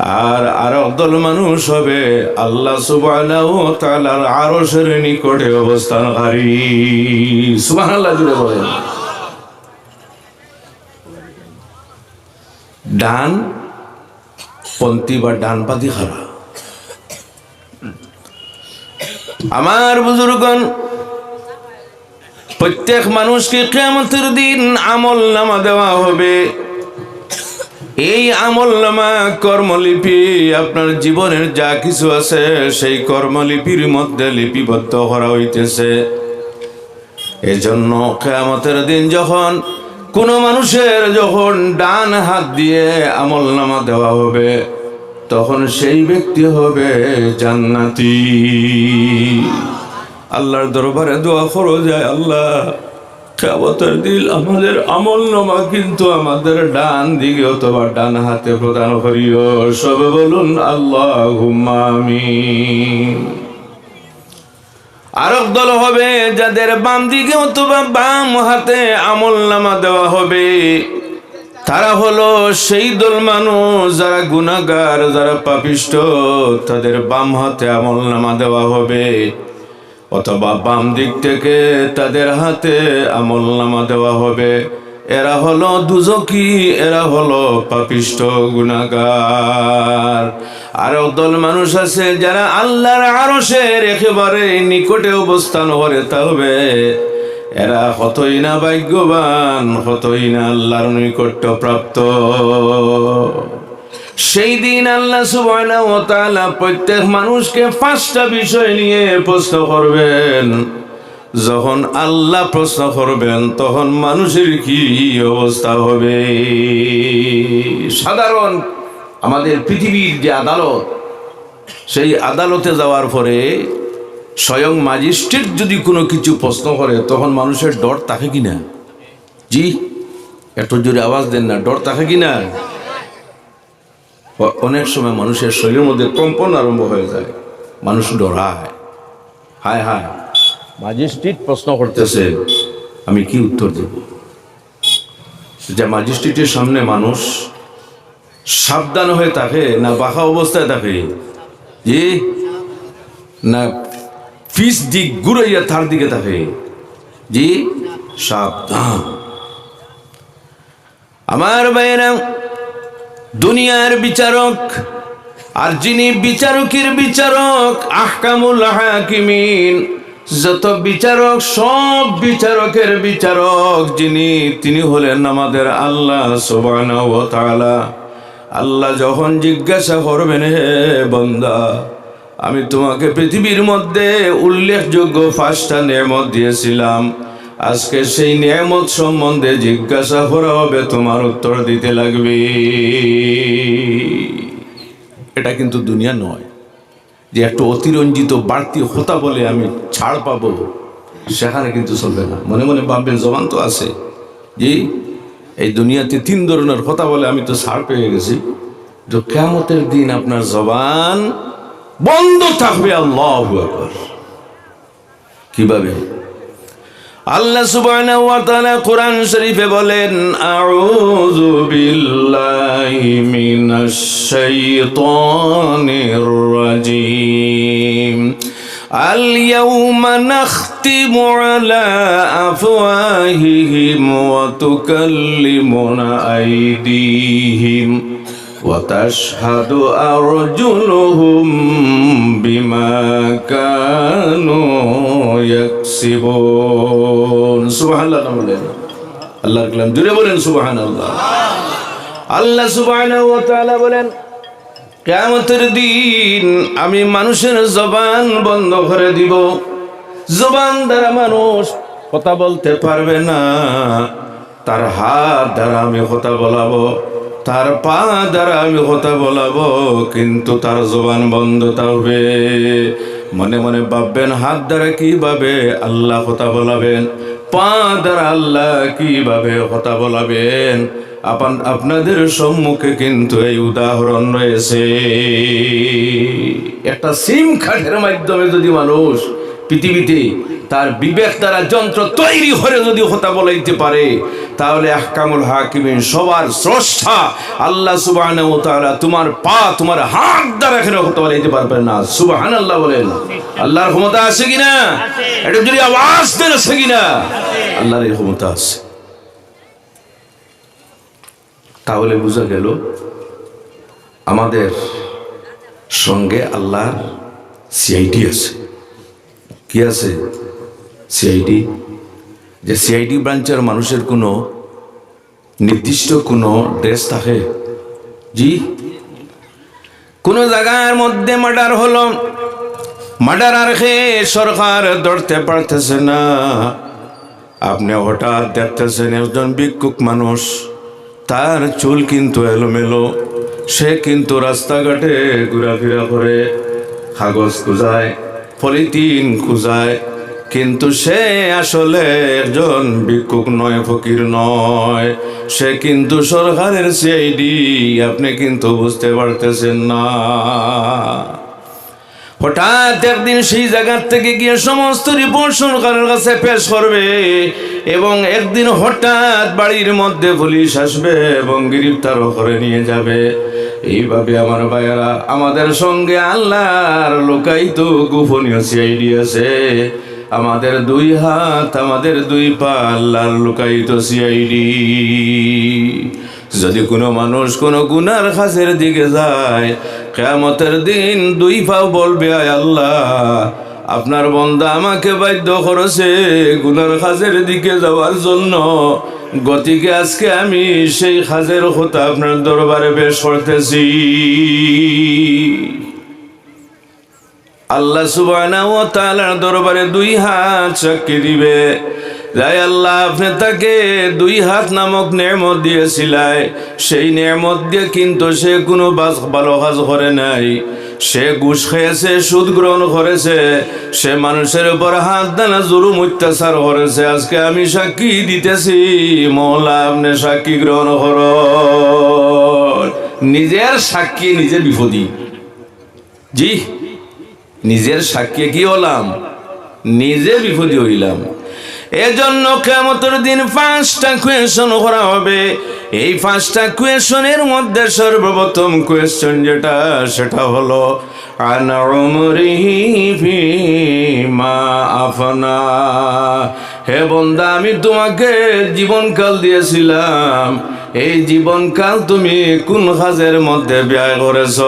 আর আর দল মানুষ হবে, আল্লাহ ওয়া তাআলার আরশের নিকটে সুবহানাল্লাহ জুড়ে বলেন। ডান, পন্থী বা ডানপাতি খারা। আমার বুজুর্গন প্রত্যেক মানুষকে কেমতের দিন আমল নামা দেওয়া হবে। এই আমল নামা কর্মলিপি আপনার জীবনের যা কিছু আছে, সেই কর্মলিপির মধ্যে লিপিবদ্ধ করা হইতেছে। এজন্য কেয়ামতের দিন যখন কোনো মানুষের যখন ডান হাত দিয়ে আমল নামা দেওয়া হবে, তখন সেই ব্যক্তি হবে জান্নাতি। আল্লাহর দরবারে দোয়া করো, যায় আল্লাহ কেয়ামতের দিন আমাদের আমল নামা, কিন্তু আমাদের ডান দিকে অথবা ডান হাতে প্রদান করিও। সবে বলুন আল্লাহ আরব দল হবে, যাদের বাম দিকে অথবা বাম হাতে আমল নামা দেওয়া হবে। তারা হলো সেই দল মানুষ, যারা গুণাগার যারা পাপিষ্ট, তাদের বাম হাতে আমল নামা দেওয়া হবে। অথবা বাম দিক থেকে তাদের হাতে আমল নামা দেওয়া হবে। এরা হলো দুজকি, এরা হলো পাপিষ্ট গুণাগার আরও দল মানুষ আছে যারা আল্লাহর আরশের একেবারে নিকটে অবস্থান করে তবে এরা কতই না ভাগ্যবান, কতই না আল্লাহর নৈকট্য প্রাপ্ত সেই দিন আল্লাহ তাআলা প্রত্যেক মানুষকে পাঁচটা বিষয় নিয়ে প্রশ্ন করবেন। যখন আল্লাহ প্রশ্ন করবেন, তখন মানুষের কি অবস্থা হবে? সাধারণ আমাদের পৃথিবীর যে আদালত, সেই আদালতে যাওয়ার পরে স্বয়ং ম্যাজিস্ট্রেট যদি কোনো কিছু প্রশ্ন করে, তখন মানুষের ডর থাকে কিনা? জি এত জোরে আওয়াজ দেন না, ডর থাকে কিনা? অনেক সময় মানুষের শরীরের মধ্যে কম্পন আরম্ভ হয়ে যায়। মানুষ ডরায়। হায় হায়। ম্যাজিস্ট্রেট প্রশ্ন করতেছে। আমি কি উত্তর দেব? যে ম্যাজিস্ট্রেটের সামনে মানুষ সাবধান হয়ে থাকে না বাঁকা অবস্থায় থাকে জি না ফিস দিক ঘুরাইয়া তার দিকে থাকে যে সাবধান। আমার ভাইয়েরা দুনিয়ার বিচারক, আর যিনি বিচারকের বিচারক, আহকামুল হাকিমিন, যত বিচারক, সব বিচারকের বিচারক যিনি, তিনি হলেন আমাদের আল্লাহ আল্লাহ যখন জিজ্ঞাসা করবেন, হে বন্দা, আমি তোমাকে পৃথিবীর মধ্যে উল্লেখযোগ্য পাঁচটা নিয়ামত দিয়েছিলাম। আজকে সেই নিয়ামত সম্বন্ধে জিজ্ঞাসা করা হবে, তোমার উত্তর দিতে লাগবে। এটা কিন্তু দুনিয়া নয়। যে একটু অতিরঞ্জিত, বাড়তি হতা বলে আমি ছাড় পাবো, সেখানে কিন্তু চলবে না। মনে মনে ভাববেন, জবান তো আছে। যে এই দুনিয়াতে তিন ধরনের কথা বলে আমি তো ছাড় পেয়ে গেছি। তো কেমতের দিন আপনার জবান বন্ধ থাকবে, আল্লাহ কীভাবে? আল্লাহ সুবহানাহু ওয়া তাআলা কোরআন শরীফে বলেন আউযু বিল্লাহি মিনাশ শাইতানির রাজিম اليوم نختم على أفواههم وتكلمنا أيديهم وتشهد أرجلهم بما كانوا يكسبون سبحان الله বলেন আল্লাহর কালাম জুড়ে বলেন সুবহান আল্লাহ আল্লাহ সুবহানাহু ওয়া তাআলা বলেন কিয়ামতের দিন আমি মানুষের জবান বন্ধ করে দিব জবান দ্বারা মানুষ কথা বলতে পারবে না তার হাত দ্বারা আমি কথা বলাবো তার পা দ্বারা আমি কথা বলাবো, কিন্তু তার জবান বন্ধ থাকবে মনে মনে ভাববেন, হাত দ্বারা কীভাবে আল্লাহ কথা বলাবেন? পা দ্বারা আল্লাহ কীভাবে কথা বলাবেন? আপন, আপনাদের সম্মুখে কিন্তু এই উদাহরণ রয়েছে। একটা সিম কার্ডের মাধ্যমে যদি মানুষ পৃথিবীতে তার বিবেক দ্বারা যন্ত্র তৈরি করে যদি হতা বলাইতে পারে, তাহলে আহকামুল হাকিমিন সবার স্রষ্টা আল্লাহ তাআলা তোমার পা, তোমার হাত দ্বারা এখানে হতা বলাইতে পারবে না। সুবাহান আল্লাহ বলেন। আল্লাহর ক্ষমতা আছে কিনা? এটা যদি আওয়াজ দেন আছে কিনা? আল্লাহর এই ক্ষমতা আছে। তাহলে বোঝা গেল, আমাদের সঙ্গে আল্লাহর সিআইটি আছে। কি আছে? সিআইডি যে সিআইডি ব্রাঞ্চের মানুষের কোনো নির্দিষ্ট কোনো ড্রেস থাকে? জি? কোনো জায়গার মধ্যে মার্ডার হলো। মার্ডার আর খেয়ে সরকার ধরতে পারতেছে না। আপনি হঠাৎ দেখতেছেন একজন ভিক্ষুক মানুষ। তার চুল কিন্তু এলোমেলো। সে কিন্তু রাস্তাঘাটে ঘোরাফেরা করে, কাগজ খুঁজায়। পলিথিন খুঁজায়। কিন্তু সে আসলে একজন ভিক্ষুক নয়, ফকির নয়। সে কিন্তু সরকারের সিআইডি আপনি কিন্তু বুঝতে পারতেছেন না। হঠাৎ একদিন সেই জায়গার থেকে গিয়ে সমস্ত রিপোর্ট সরকারের কাছে পেশ করবে এবং একদিন হঠাৎ বাড়ির মধ্যে পুলিশ আসবে এবং গ্রেফতারও করে নিয়ে যাবে। এইভাবে আমার ভাইয়েরা আমাদের সঙ্গে আল্লাহর লোকায়িত গোপনীয় সিআইডি আছে। আমাদের দুই হাত, আমাদের দুই পা আল্লাহর লোকায়িত সিআইডি। যদি কোনো মানুষ কোনো গুনার খাসের দিকে যায়, কেয়ামতের দিন দুই পাও বলবে, আয় আল্লাহ আপনার বন্দা আমাকে বাধ্য করেছে গুনার খাজের দিকে যাওয়ার জন্য। গতিকে আজকে আমি সেই খাজের কথা আপনার দরবারে বেশ করতেছি। আল্লাহ সুবহানাহু ওয়া তাআলার দরবারে দুই হাত সাক্ষী দিবে। যাই আল্লাহ, আপনি তাকে দুই হাত নামক নেমত দিয়েছিলাই সেই নেমত দিয়ে কিন্তু সে কোনো বাস- ভালো কাজ করে নাই। সে ঘুষ খেয়েছে, সুদ গ্রহণ করেছে, সে মানুষের উপর হাত দানা জুলুম, অত্যাচার করেছে। আজকে আমি সাক্ষী দিতেছি মহলা আপনি সাক্ষী গ্রহণ কর নিজের সাক্ষী নিজে বিপদী। জি, নিজের সাক্ষী কি হলাম? নিজে বিপদী হইলাম। এজন্য কেমতের দিন পাঁচটা কোয়েশন করা হবে। এই পাঁচটা কোয়েশনের মধ্যে সর্বপ্রথম কোয়েশন যেটা, সেটা হলো আফনা। হে বন্দা, আমি তোমাকে জীবনকাল দিয়েছিলাম। এই জীবনকাল তুমি কোন কাজের মধ্যে ব্যয় করেছ?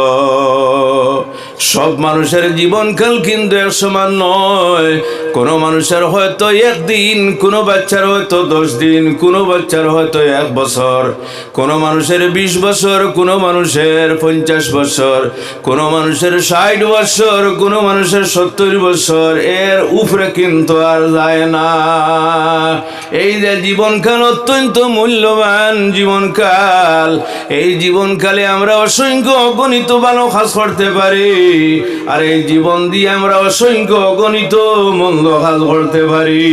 সব মানুষের জীবনকাল কিন্তু এক সমান নয়। কোনো মানুষের হয়তো একদিন, কোনো বাচ্চার হয়তো দশ দিন, কোনো বাচ্চার হয়তো এক বছর। কোনো মানুষের বিশ বছর, কোনো মানুষের পঞ্চাশ বছর। কোনো মানুষের ষাট বছর, কোনো মানুষের সত্তর বছর। এর উপরে কিন্তু আর যায় না। এই যে জীবনকাল অত্যন্ত মূল্যবান জীবনকাল এই জীবনকালে আমরা অসংখ্য অগণিত ভালো কাজ করতে পারি। আর এই জীবন দিয়ে আমরা অসংখ্য অগণিত মন্দ কাজ করতে পারি।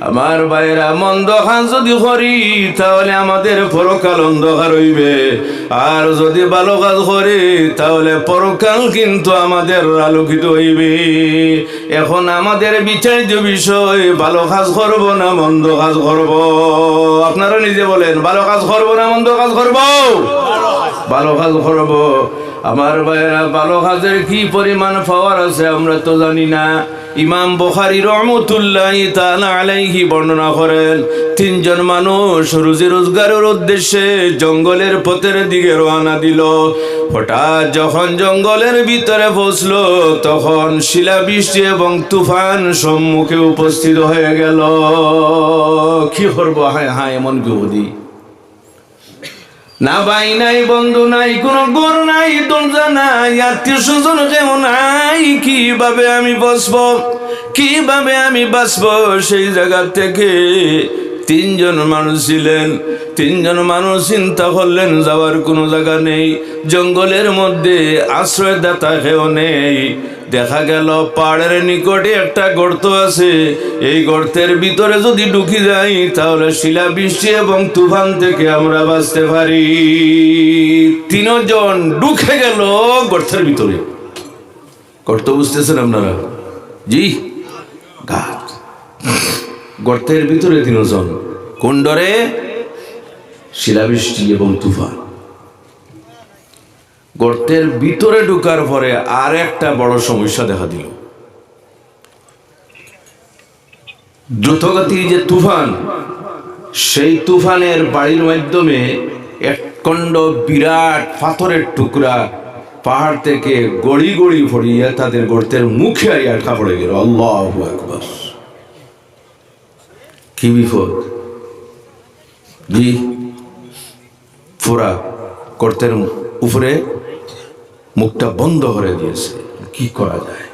আমার ভাইরা মন্দ কাজ যদি করি, তাহলে আমাদের পরকাল অন্ধকার হইবে। আর যদি ভালো কাজ করি, তাহলে পরকাল কিন্তু আমাদের আলোকিত হইবে। এখন আমাদের বিচার্য বিষয়, ভালো কাজ করব না মন্দ কাজ করব? আপনারা নিজে বলেন, ভালো কাজ করব না মন্দ কাজ করব? ভালো কাজ করব। আমার ভাইয়েরা ভালো কাজের কি পরিমাণ পাওয়ার আছে আমরা তো জানি না। ইমাম বখারি রহমতুল্লাহ তাআলা আলাইহি বর্ণনা করেন, তিনজন মানুষ রুজি রোজগারের উদ্দেশ্যে জঙ্গলের পথের দিকে রওনা দিল। হঠাৎ যখন জঙ্গলের ভিতরে পৌঁছলো, তখন শিলাবৃষ্টি এবং তুফান সম্মুখে উপস্থিত হয়ে গেল। কি করব? হায় হায়, এমন গৌদি না ভাই নাই, বন্ধু নাই, কোনো গর নাই দরজা নাই, আত্মীয় স্বজন কেউ নাই। কীভাবে আমি বসবো কীভাবে আমি বাঁচবো? সেই জায়গা থেকে তিনজন মানুষ ছিলেন। তিনজন মানুষ চিন্তা করলেন, যাওয়ার কোনো জায়গা নেই। জঙ্গলের মধ্যে আশ্রয়দাতা কেউ নেই। দেখা গেল পাহাড়ের নিকটে একটা গর্ত আছে। এই গর্তের ভিতরে যদি ঢুকি যাই, তাহলে শিলা বৃষ্টি এবং তুফান থেকে আমরা বাঁচতে পারি। তিনজন ঢুকে গেল গর্তের ভিতরে। গর্ত বুঝতেছেন আপনারা? জি, গাছ। গর্তের ভিতরে তিনজন। কোন ডরে? শিলাবৃষ্টি এবং তুফান। গর্তের ভিতরে ঢুকার পরে আর একটা বড় সমস্যা দেখা দিল। দ্রুতগতি যে তুফান, সেই তুফানের বাড়ির মাধ্যমে এক খণ্ড বিরাট পাথরের টুকরা পাহাড় থেকে গড়ি গড়ি ফড়িয়ে তাদের গর্তের মুখে আই আটকা পড়ে গেল। আল্লাহ একবার কি বিপদ? জি, ফোরা, গর্তের উপরে মুখটা বন্ধ করে দিয়েছে। কি করা যায়?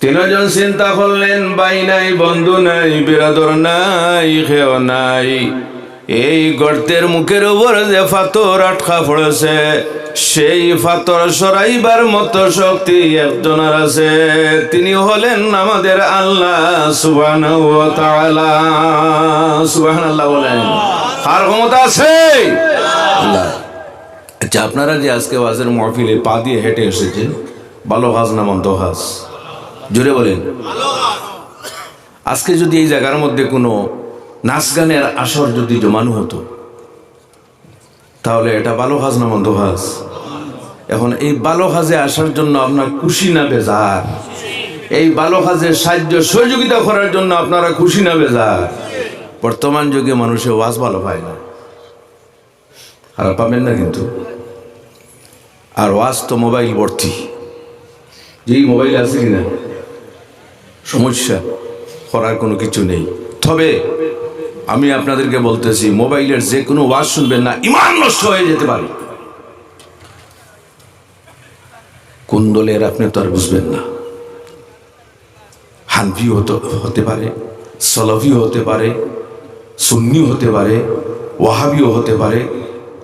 তিনজন চিন্তা করলেন, বাই নাই, বন্ধু নাই, বিরাদর নাই, খেও নাই। এই গর্তের মুখের উপর যে ফাতর আটকা পড়েছে, সেই ফাতর সরাইবার মতো শক্তি একজনের আছে। তিনি হলেন আমাদের আল্লাহ সুবান সুবাহ আল্লাহ বলেন। আর ক্ষমতা আছে? আল্লাহ। আচ্ছা আপনারা যে আজকে ওয়াজের মহফিলে পা দিয়ে হেঁটে এসেছেন, ভালো হাজ না মন্দ হাজ? জুড়ে বলেন। আজকে যদি এই জায়গার মধ্যে কোনো নাচ গানের আসর যদি জমানো হতো, তাহলে এটা ভালো হাজ না মন্দ হাজ? এখন এই ভালো হাজে আসার জন্য আপনার খুশি না বেজার? এই ভালো হাজের সাহায্য সহযোগিতা করার জন্য আপনারা খুশি না বেজার? বর্তমান যুগে মানুষের ওয়াজ ভালো পায় না। খারাপ পাবেন না কিন্তু। আর ওয়াজ তো মোবাইল ভর্তি। যেই মোবাইল আছে কিনা? সমস্যা, করার কোনো কিছু নেই। তবে আমি আপনাদেরকে বলতেছি, মোবাইলের যে কোনো ওয়াজ শুনবেন না, ইমান নষ্ট হয়ে যেতে পারে। কোন দলের আপনি তো আর বুঝবেন না। হানফি হতে হতে পারে, সলফিও হতে পারে, সুন্নিও হতে পারে, ওয়াহাবিও হতে পারে।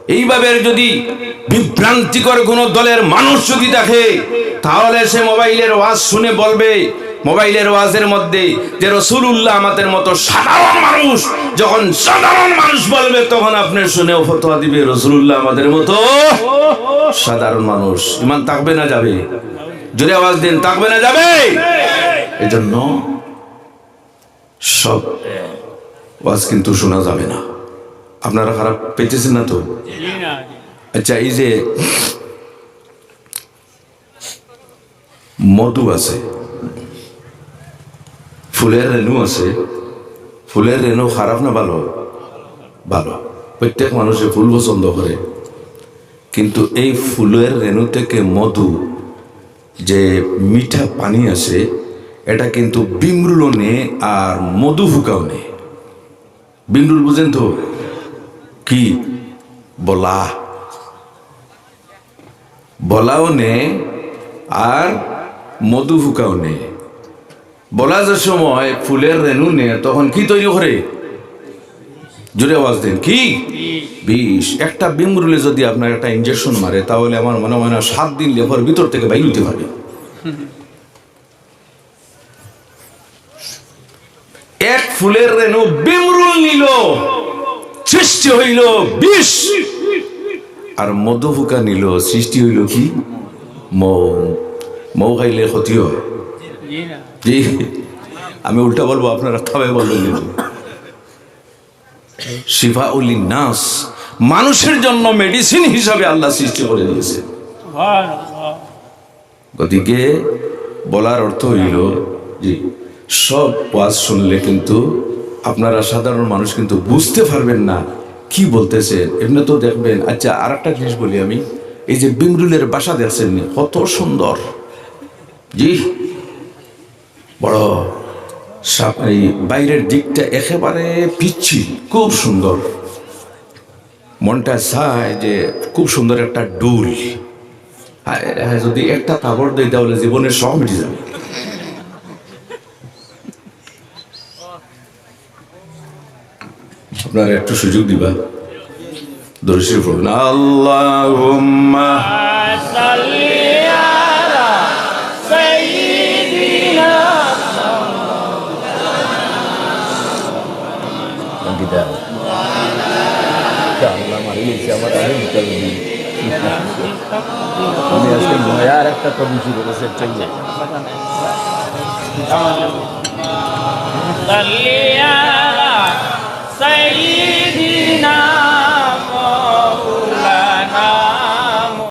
এইভাবে যদি বিভ্রান্তিকর কোনো দলের মানুষ যদি দেখে, তাহলে সে মোবাইলের ওয়াজ শুনে বলবে, মোবাইলের ওয়াজের মধ্যে যে রসুল্লাহ আমাদের মতো সাধারণ মানুষ, যখন সাধারণ মানুষ বলবে, তখন আপনি শুনে ফতোয়া দিবে রসুল্লাহ আমাদের মতো সাধারণ মানুষ। ইমান থাকবে না যাবে? জোরে আওয়াজ দিন, থাকবে না যাবে? এজন্য সব ওয়াজ কিন্তু শোনা যাবে না। আপনারা খারাপ পেতেছেন না তো? আচ্ছা এই যে মধু আছে, ফুলের রেণু আছে, ফুলের রেণু খারাপ না ভালো? ভালো। প্রত্যেক মানুষে ফুল পছন্দ করে। কিন্তু এই ফুলের রেণু থেকে মধু, যে মিঠা পানি আছে, এটা কিন্তু বিমরুলও নে আর মধু ফুকাও নে বিমরুল বুঝেন তো? কি? বলা। বলাও নে আর মধু ফুকাও নে বলা যে সময় ফুলের রেণু নে তখন কি তৈরি করে? জোরে আওয়াজ দেন, কি? বিষ। একটা বিমরুলে যদি আপনার একটা ইঞ্জেকশন মারে, তাহলে আমার মনে হয় না সাত দিন লেভার ভিতর থেকে বাইর হতে পারবে। এক ফুলের রেণু বিমরুল নিল, সৃষ্টি হইল বিষ। আর মধু ফুকা নিল, সৃষ্টি হইল কি? মৌ মৌ খাইলে ক্ষতি হয়? আমি উল্টা বলব, আপনারা তবে বলবেন শিফা উলি নাস, মানুষের জন্য মেডিসিন হিসাবে আল্লাহ সৃষ্টি করে দিয়েছে। গতিকে বলার অর্থ হইল যে সব ওয়াজ শুনলে কিন্তু আপনারা সাধারণ মানুষ কিন্তু বুঝতে পারবেন না কি বলতেছে? এমনি তো দেখবেন। আচ্ছা আর একটা জিনিস বলি আমি। এই যে বিমরুলের বাসা দেখছেন কত সুন্দর। জি। বড় এই বাইরের দিকটা একেবারে পিচ্ছি খুব সুন্দর। মনটা চায় যে খুব সুন্দর একটা ডুল। যদি একটা কাপড় দেয় তাহলে জীবনের সব মিটে যাবে। আপনার একটু সুযোগ দিবা। দর্শী পড়বেন আল্লাহ আর একটা কবি শুরু করেছে